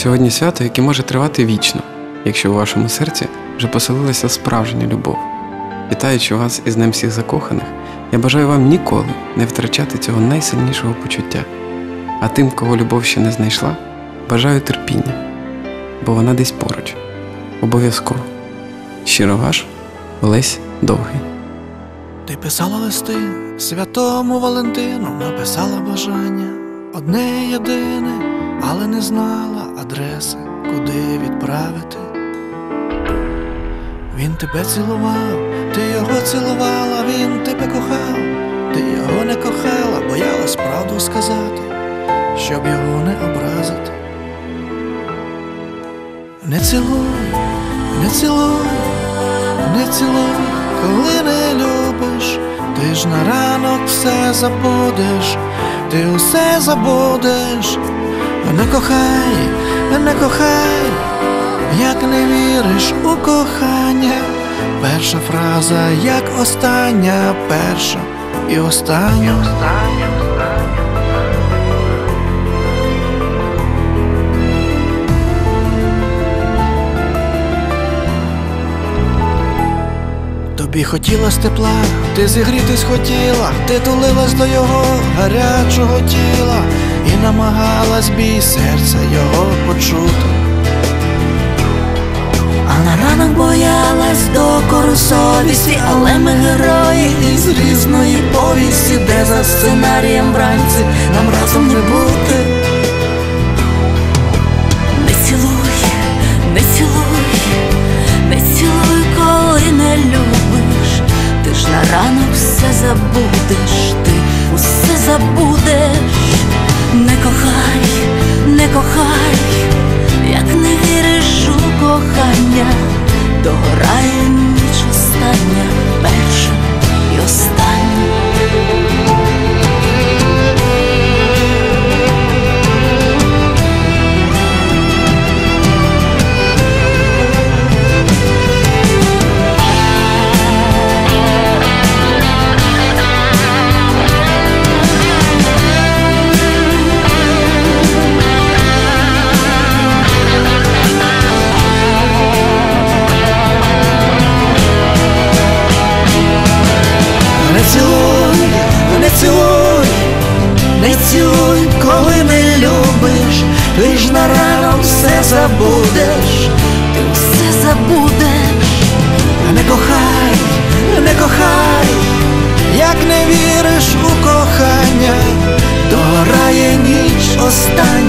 Сьогодні свято, яке може тривати вічно, якщо у вашому серці вже поселилася справжня любов. Вітаючи вас із Днем всіх закоханих, я бажаю вам ніколи не втрачати цього найсильнішого почуття. А тим, кого любов ще не знайшла, бажаю терпіння, бо вона десь поруч. Обов'язково. Щиро ваш Олесь Довгий. Ти писала листи святому Валентину, написала бажання одне єдине, але не знала адреси, куди відправити. Він тебе цілував, ти його цілувала, він тебе кохав, ти його не кохала, боялась правду сказати, щоб його не образити. Не цілуй, не цілуй, не цілуй, коли не любиш, ти ж на ранок все забудеш, ти усе забудеш, не кохай, не кохай, як не віриш у кохання, перша фраза, як остання, перша і остання. Тобі хотілось тепла, ти зігрітись хотіла, ти тулилась до його гарячого тіла і намагалась бій серця його почути. А на ранок боялась докору совісті, але ми герої із різної повісті, де за сценарієм вранці нам разом не бути. Не цілуй, не цілуй, не цілуй, коли не любиш. Ти ж на ранок все забудеш, ти усе забудеш. Кохай, як не віриш у кохання, догорає ніч остання, перша будеш, ти все забудеш, не кохай, не кохай, як не віриш у кохання, то рає ніч остання.